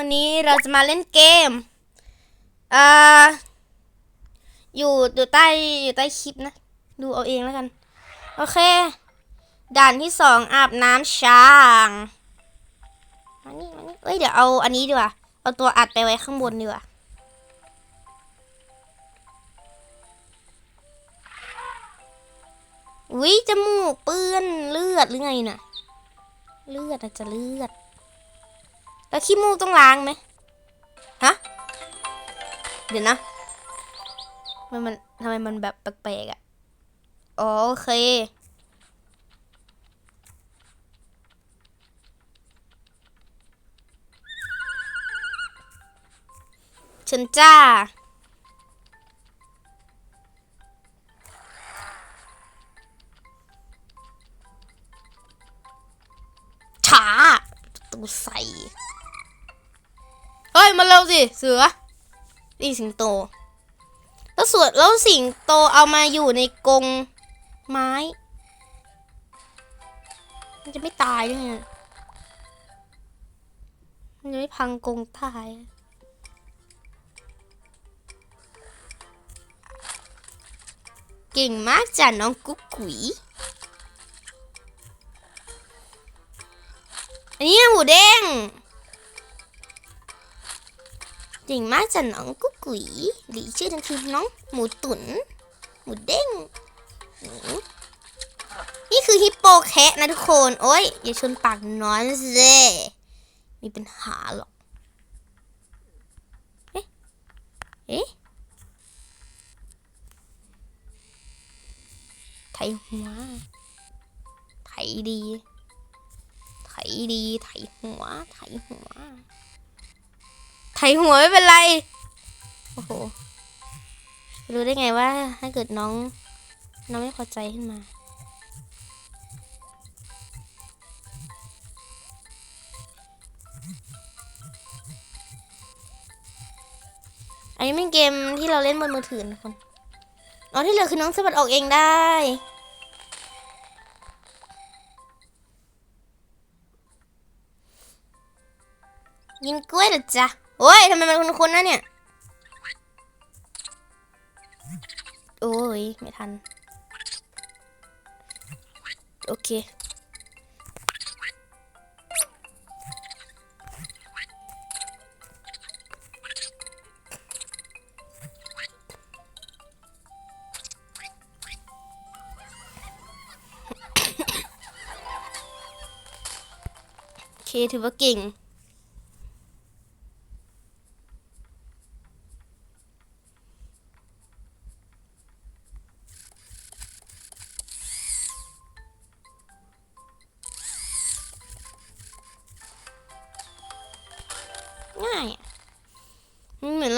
วันนี้เราจะมาเล่นเกมอ่าอยู่อยู่ใต้อยู่ใต้คลิปนะ ดูเอาเองแล้วกัน โอเค ด่านที่สองอาบน้ำช้างมานี่มานี่เอ้ยเดี๋ยวเอาอันนี้ดีกว่า เอาตัวอัดไปไว้ข้างบนดีกว่าวิจมูกเปื้อนเลือดหรือไงน่ะ เลือดอาจจะเลือด แล้วขี้มูกต้องล้างไหมฮะ เดี๋ยวนะ มันมันทำไมมันแบบแปลกๆอะ่ะ อ๋อโอเคเชิญจ้า ช้าตูใส เสือนี่สิงโต แล้วสวดแล้วสิงโตเอามาอยู่ในกรงไม้ มันจะไม่ตายด้วยไงมันจะไม่พังกรงตายเก่งมากจ้ะน้องกุ๊กกุ๋ยอันนี้หมูเด้ง เก่งมากจ้ะน้องกุ๊กกุ๋ยหรือชื่อทั้งคือน้องหมูตุ๋นหมูเด้ง นี่คือฮิปโปแคะนะทุกคน โอ้ยอย่าชนปากน้อยสิมีปัญหาหรอก เอ๊ะ เอ๊ะไถหัวไถดีไถดีไถหัวไถหัว ไถหัวไม่เป็นไร โอ้โห รู้ได้ไงว่า ถ้าเกิดน้อง น้องไม่พอใจขึ้นมาอันนี้เป็นเกมที่เราเล่นบนมือถือนะคนอ๋อที่เหลือคือน้องสะบัดออกเองได้กินกล้วยหรอจ๊ะ โอ้ยทำไมมันคุ้นๆนะเนี่ย โอ้ย ไม่ทัน โอเค โอเค ถือว่าเก่งง่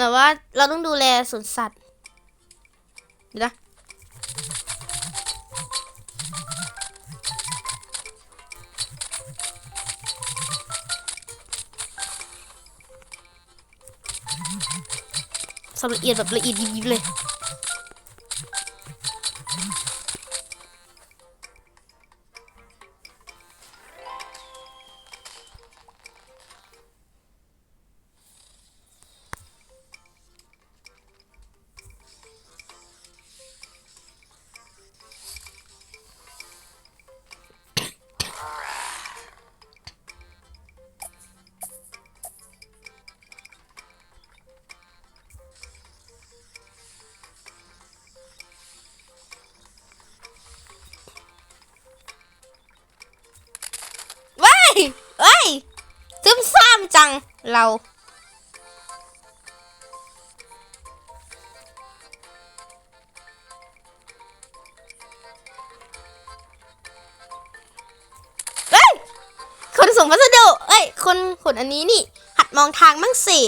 แบบว่า เราต้องดูแลสวนสัตว์เดี๋ยวนะสำละเอียดแบบละเอียดยิบๆเลยายว้ยซึมซ่ามจังเราเอ้ยคนส่งพัสดุเอ้ย คนขนอันนี้นี่ หัดมองทางมั่งสิ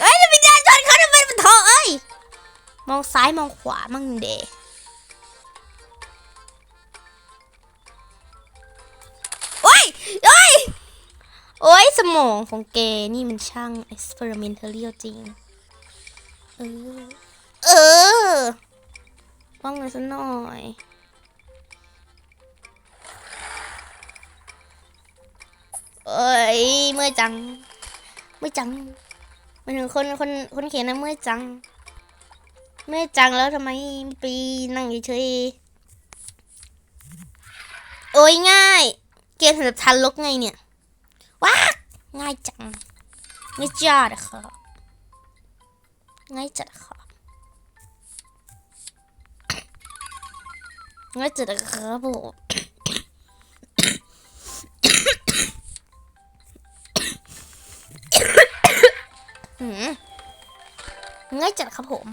เอ้ยจะไปเดินชนเขาทำไมมันโถเอ้ย มองซ้ายมองขวามั่งเด สมองของแกนี่มันช่าง experimental จริง เออ เออป้องเลยสักหน่อย เอ้ย เมื่อจัง เมื่อจังมันถึงคนคนคนเขียนนะเมื่อจัง เมื่อจังแล้วทำไมไม่ไปนั่งเฉยโอ้ยง่าย เกมสำหรับทันลกไงเนี่ย ว้า ง่ายจังง่ายจัดครับง่ายจัดครับง่ายจัดครับผมง่ายจัดครับผม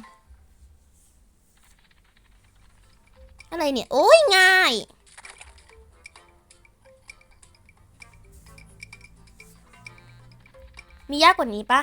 อะไรเนี่ย โอ้ยง่าย มียากกว่านี้ปะ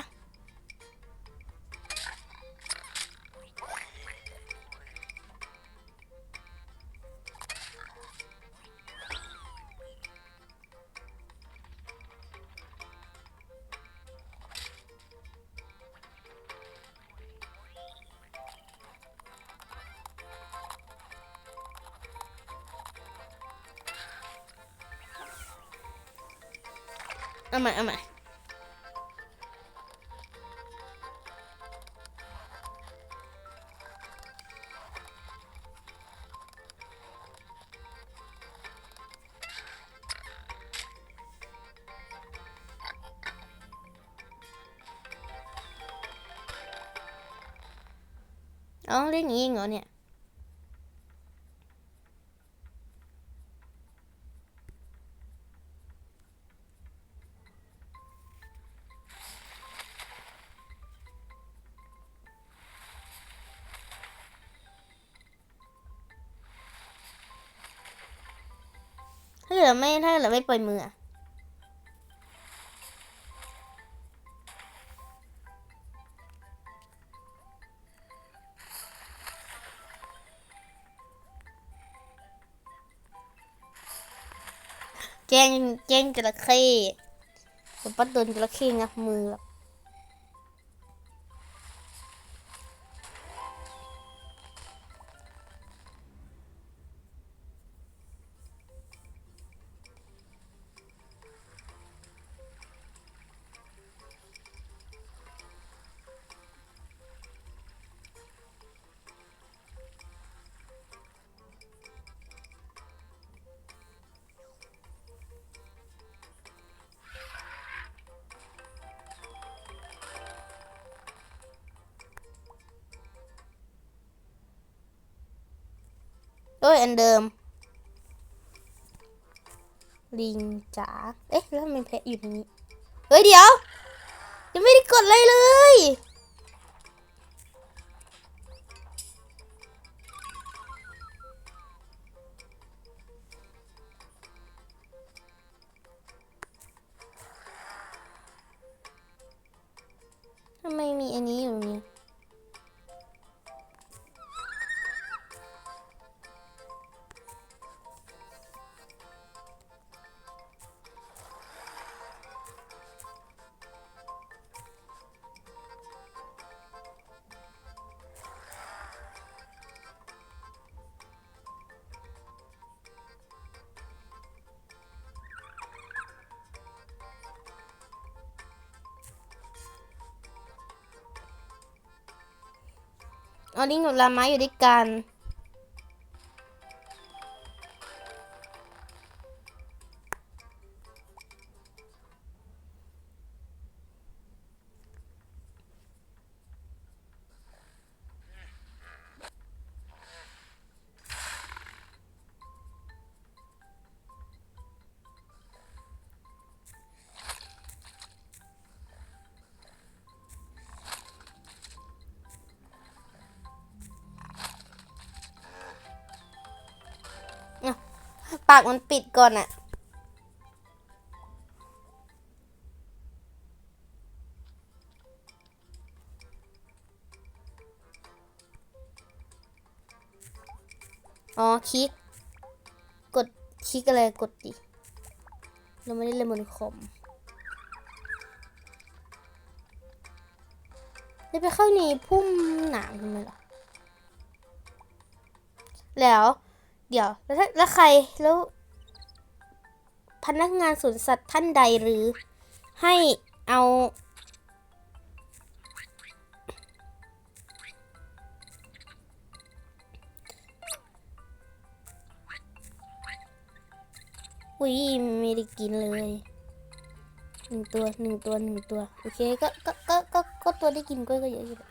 เอาใหม่เอาใหม่ อ๋อเล่นอย่างนี้เหรอเนี่ยถ้าเกิดไม่ถ้าเกิดไม่ปล่อยมืออะ แจ้งแจ้งจระเข้ผมปัดโดนจระเข้งับมือแบบ โอ้ยอันเดิม ลิงจ๋า เอ๊ะ แล้วทำไมแพะอยู่ตรงนี้ เฮ้ย เดี๋ยว ยังไม่ได้กดเลยเลย เอาลิงกับลาม้อยู่ด้วยกัน ปากมันปิดก่อนอะอ๋อคลิก กดคลิกอะไรกดดิ เราไม่ได้เล่นบนคอมได้ไปเข้าในพุ่มหนามทำไมล่ะแล้ว เดี๋ยวแล้วถ้าแล้วใครแล้ว พนักงานสวนสัตว์ท่านใดหรือ ให้เอาอุ้ยไม่ได้กินเลยหนึ่งตัวหนึ่งตัวหนึ่งตัว โอเค ก็ก็ก็ก็ก็ตัวได้กินกล้วยก็เยอะอยู่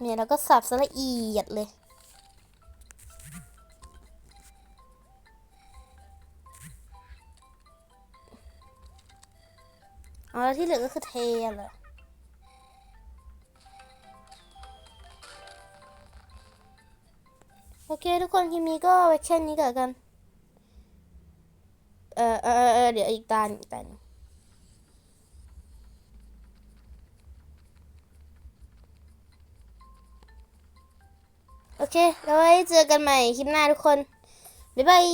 เนี่ยเราก็สับสละเอียดเลยอ๋อแล้วที่เหลือก็คือเทเหรอโอเค ทุกคนคลิปนี้ก็ไว้แค่นี้ก่อนกัน เออเออเออเอเดี๋ยวอีกตาหนึ่งอีกตา เค แล้วไว้เจอกันใหม่คลิปหน้าทุกคน บ๊ายบาย